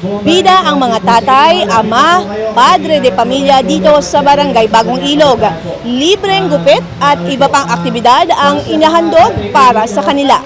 Bida ang mga tatay, ama, padre de pamilya dito sa Barangay Bagong Ilog. Libreng gupit at iba pang aktibidad ang inahandog para sa kanila.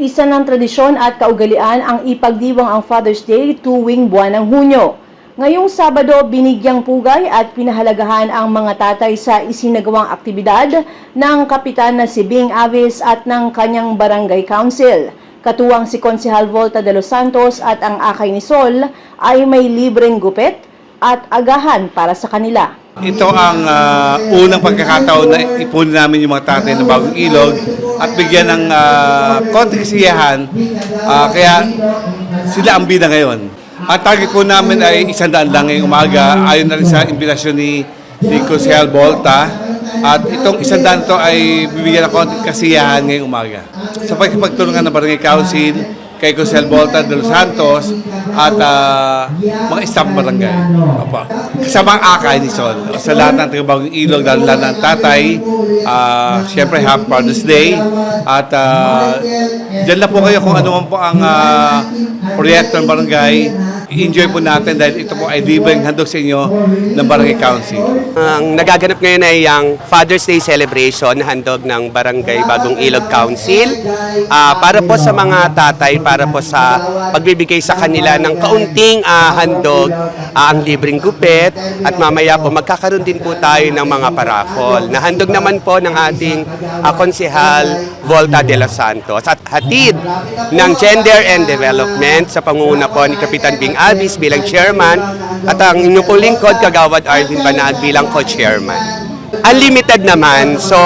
Isa ng tradisyon at kaugalian ang ipagdiwang ang Father's Day tuwing buwan ng Hunyo. Ngayong Sabado, binigyang pugay at pinahalagahan ang mga tatay sa isinagawang aktibidad ng kapitan na si Bing Avis at ng kanyang barangay council. Katuwang si Konsehal Volta de los Santos at ang akay ni Sol ay may libreng gupit at agahan para sa kanila. Ito ang ah, unang pagkakataon na ipunin namin yung mga tatay ng bagong ilog at bigyan ng uh, konting kasiyahan. Ah, kaya sila ang bida ngayon. Ang target po namin ay isang daan lang ngayong umaga ayon na rin sa imbitasyon ni, ni Volta. At itong isang daan ito ay bibigyan ng konting kasiyahan ngayong umaga. Sa pagkipagtulungan ng Barangay Council, kay Consel Volta de los Santos at ah, mga staff barangay. Opo. Kasama ang akay ni Sol. Sa lahat ng tagabagong ilog, lalo lahat ng tatay, ah, siyempre Happy Father's Day. At uh, dyan lang po kayo kung ano man po ang ah, proyekto ng barangay. I-enjoy po natin dahil ito po ay libreng handog sa inyo ng Barangay Council. Ang nagaganap ngayon ay ang Father's Day celebration handog ng Barangay Bagong Ilog Council Ah, para po sa mga tatay, para po sa pagbibigay sa kanila ng kaunting ah, handog, ah, ang libreng gupit at mamaya po magkakaroon din po tayo ng mga parafol. Nahandog naman po ng ating ah, konsehal Volta de los Santos at hatid ng Gender and Development sa pangunguna po ni Kapitan Bing Avis bilang chairman at ang inyong pong lingkod, Kagawad Arvin Banag bilang co-chairman. Unlimited naman. So,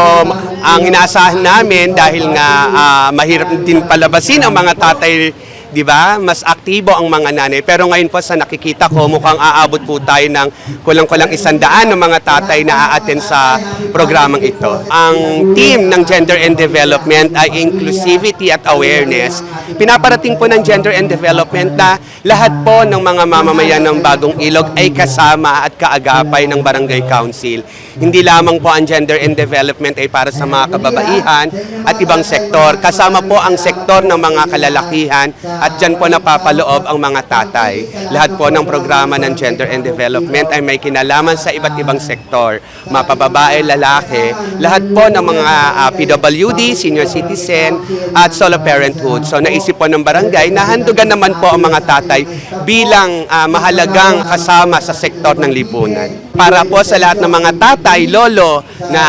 ang inaasahan namin dahil nga ah, mahirap din palabasin ang mga tatay, di ba? Mas aktibo ang mga nanay. Pero ngayon po sa nakikita ko, mukhang aabot po tayo ng kulang-kulang isandaan ng mga tatay na a-attend sa programang ito. Ang team ng Gender and Development ay inclusivity at awareness. Pinaparating po ng Gender and Development na lahat po ng mga mamamayan ng Bagong Ilog ay kasama at kaagapay ng Barangay Council. Hindi lamang po ang Gender and Development ay para sa mga kababaihan at ibang sektor. Kasama po ang sektor ng mga kalalakihan at dyan po napapaloob ang mga tatay. Lahat po ng programa ng Gender and Development ay may kinalaman sa iba't ibang sektor. Mapababae, lalaki, lahat po ng mga ah, PWD, senior citizen at solo parenthood. So naisip po ng barangay na handugan naman po ang mga tatay bilang ah, mahalagang kasama sa sektor ng lipunan. Para po sa lahat ng mga tatay, lolo na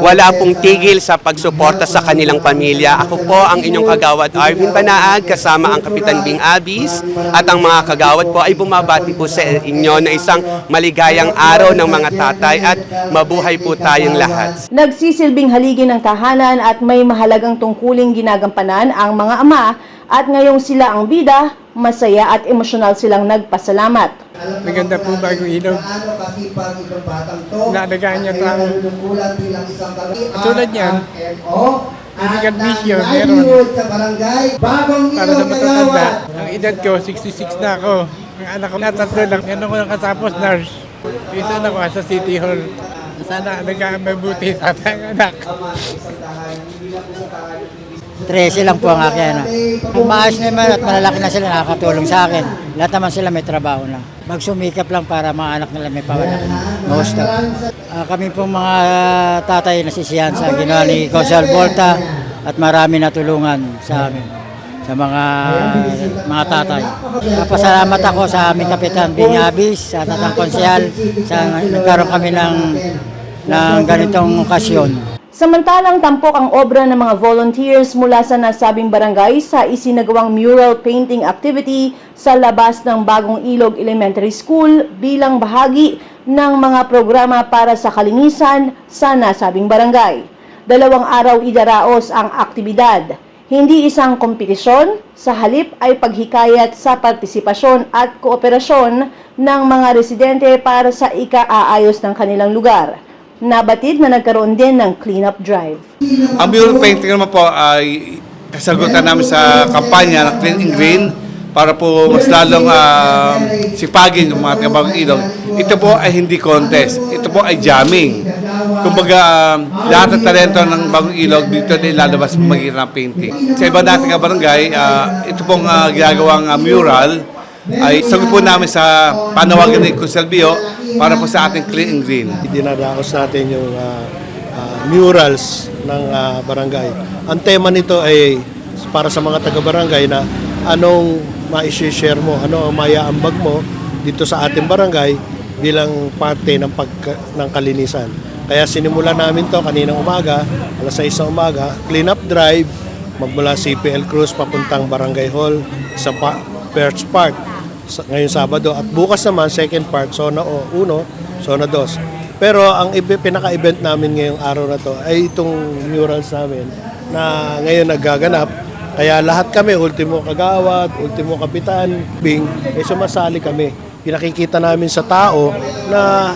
wala pong tigil sa pagsuporta sa kanilang pamilya. Ako po ang inyong kagawad Arvin Banaag kasama ang Kapitan Bing Abis at ang mga kagawad po ay bumabati po sa inyo na isang maligayang araw ng mga tatay at mabuhay po tayong lahat. Nagsisilbing haligi ng tahanan at may mahalagang tungkuling ginagampanan ang mga ama at ngayong sila ang bida, masaya at emosyonal silang nagpasalamat. Maganda po bagong ilog. Naalagaan niya pa ang Tulad niyan, medical mission meron para sa matatanda. Ang edad ko, 66 na ako. Ang anak ko, natatlo lang. Meron ko lang katapos nurse. Isa na ko sa City Hall. Sana alagaan mabuti sa ating anak. 13 lang po ang akin. Ano. Maayos naman at malalaki na sila nakakatulong sa akin. Lahat naman sila may trabaho na. Magsumikap lang para mga anak nila may pawala. Mahusta. Ah, kami pong mga tatay nasisiyahan sa ginawa ni Consal Volta at marami na tulungan sa amin sa mga mga tatay. Napasalamat ako sa aming kapitan Binyabis, sa tatang konsyal, sa nagkaroon kami ng ng ganitong okasyon. Samantalang tampok ang obra ng mga volunteers mula sa nasabing barangay sa isinagawang mural painting activity sa labas ng Bagong Ilog Elementary School bilang bahagi ng mga programa para sa kalinisan sa nasabing barangay. Dalawang araw idaraos ang aktibidad. Hindi isang kompetisyon, sa halip ay paghikayat sa partisipasyon at kooperasyon ng mga residente para sa ika-aayos ng kanilang lugar. Nabatid na nagkaroon din ng cleanup drive. Ang mural painting naman po ay kasagutan namin sa kampanya ng Clean and Green para po mas lalong ah, sipagin yung mga bagong ilog. Ito po ay hindi contest. Ito po ay jamming. Kumbaga, ah, lahat ng talento ng bagong ilog dito na ilalabas magitan ng painting. Sa iba nating ah, barangay, ah, ito pong ah, ginagawang ah, mural ay sagot po namin sa panawagan ni Consalvio para po sa ating clean and green. Dinadaos natin yung ah, ah, murals ng ah, barangay. Ang tema nito ay para sa mga taga-barangay na anong ma-share mo, ano ang maiaambag mo dito sa ating barangay bilang parte ng, pag, ng kalinisan. Kaya sinimula namin to kaninang umaga, alas 6 ng umaga, clean up drive, magmula CPL Cruz papuntang Barangay Hall sa pa, Perch Park sa, ngayong Sabado. At bukas naman, second part, Zona o 1, Zona 2. Pero ang pinaka-event namin ngayong araw na to ay itong murals namin na ngayon nagaganap. Kaya lahat kami, ultimo kagawad, ultimo kapitan, bing, eh sumasali kami. Pinakikita namin sa tao na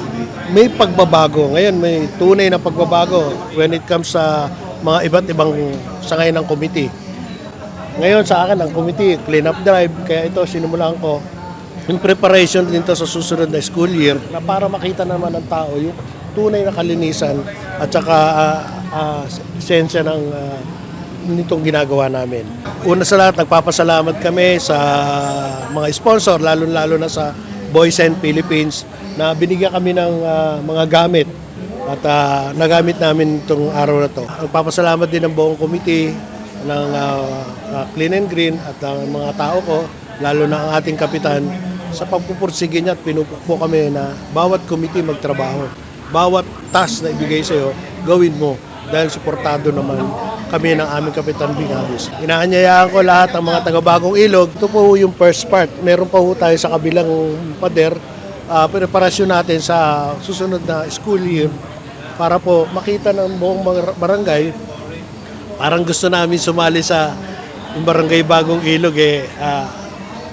may pagbabago. Ngayon may tunay na pagbabago when it comes sa mga iba't ibang sangay ng committee. Ngayon sa akin, ang committee, clean up drive, kaya ito sinimulan ko in preparation din sa susunod na school year na para makita naman ng tao yung tunay na kalinisan at saka ah, ah, esensya ng ah, nitong ginagawa namin. Una sa lahat, nagpapasalamat kami sa mga sponsor, lalo-lalo na sa Boys and Philippines na binigyan kami ng ah, mga gamit at ah, nagamit namin itong araw na to. Nagpapasalamat din ng buong committee ng ah, ah, Clean and Green at ang mga tao ko, lalo na ang ating kapitan, sa pagpupursige niya at pinupukpo kami na bawat committee magtrabaho. Bawat task na ibigay sa iyo, gawin mo dahil suportado naman kami ng aming Kapitan Bingabis. Inaanyayaan ko lahat ng mga taga-bagong ilog. Ito po yung first part. Meron pa po tayo sa kabilang pader. ah, preparasyon natin sa susunod na school year para po makita ng buong barangay parang gusto namin sumali sa yung barangay Bagong Ilog eh ah,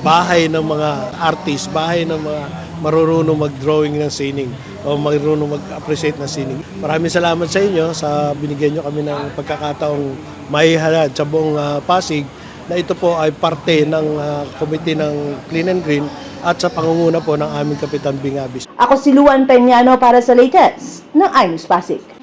bahay ng mga artist, bahay ng mga marunong mag-drawing ng sining o marunong mag-appreciate ng sining. Maraming salamat sa inyo sa binigyan nyo kami ng pagkakataong maihalad sa buong ah, Pasig na ito po ay parte ng ah, committee ng Clean and Green at sa pangunguna po ng aming Kapitan Bingabis. Ako si Luan Peñano para sa latest ng iNews Pasig.